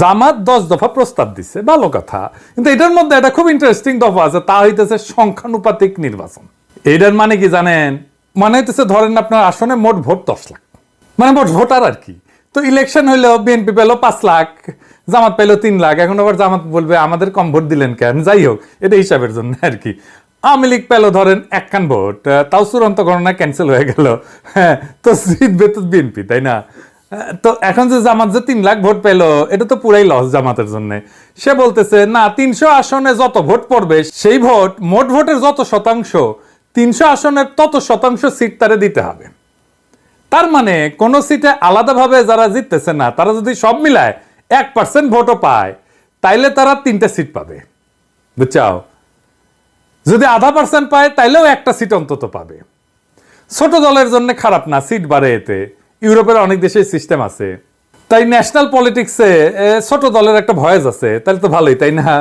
জামাত দশ দফা প্রস্তাব দিছে, ভালো কথা। কিন্তু এটার মধ্যে একটা খুব ইন্টারেস্টিং দফা আছে, তা হইতেছে সংখ্যানুপাতিক নির্বাচন। এটার মানে কি জানেন? মানে হইতেছে ধরেন আপনার আসনে মোট ভোট দশ লাখ। মানে মোট ভোটার আর কি। তো ইলেকশন হইল বিএনপি পেল পাঁচ লাখ, জামাত পেল তিন লাখ, এখন আবার জামাত বলবে আমাদের কম ভোট দিলেন কেন? যাই হোক, এটা হিসাবের জন্য আর কি। আওয়ামী লীগ পেল ধরেন একখান ভোট তাও চূড়ান্ত গণনা ক্যান্সেল হয়ে গেল। হ্যাঁ তো জিতবে তো বিএনপি তাই না? তো এখন যে জামাত যে তিন লাখ ভোট পেল, এটা তো পুরাই লস জামাতের জন্য। সে বলতেছে, না, তিনশো আসনে যত ভোট পড়বে, সেই ভোট মোট ভোটের যত শতাংশ, তিনশো আসনের তত শতাংশ সিট তারে দিতে হবে। তার মানে কোন সিটে আলাদাভাবে যারা জিততেছে না, তারা যদি সব মিলায় এক পার্সেন্ট ভোটও পায়, তাইলে তারা তিনটা সিট পাবে। বুঝছাও? যদি আধা পার্সেন্ট পায়, তাইলেও একটা সিট অন্তত পাবে। ছোট দলের জন্য খারাপ না, সিট বাড়ে এতে। ইউরোপের অনেক দেশে সিস্টেম আছে। তাই ন্যাশনাল পলিটিক্সে ছোট দলের একটা ভয়েস আছে, তাহলে তো ভালোই, তাই না?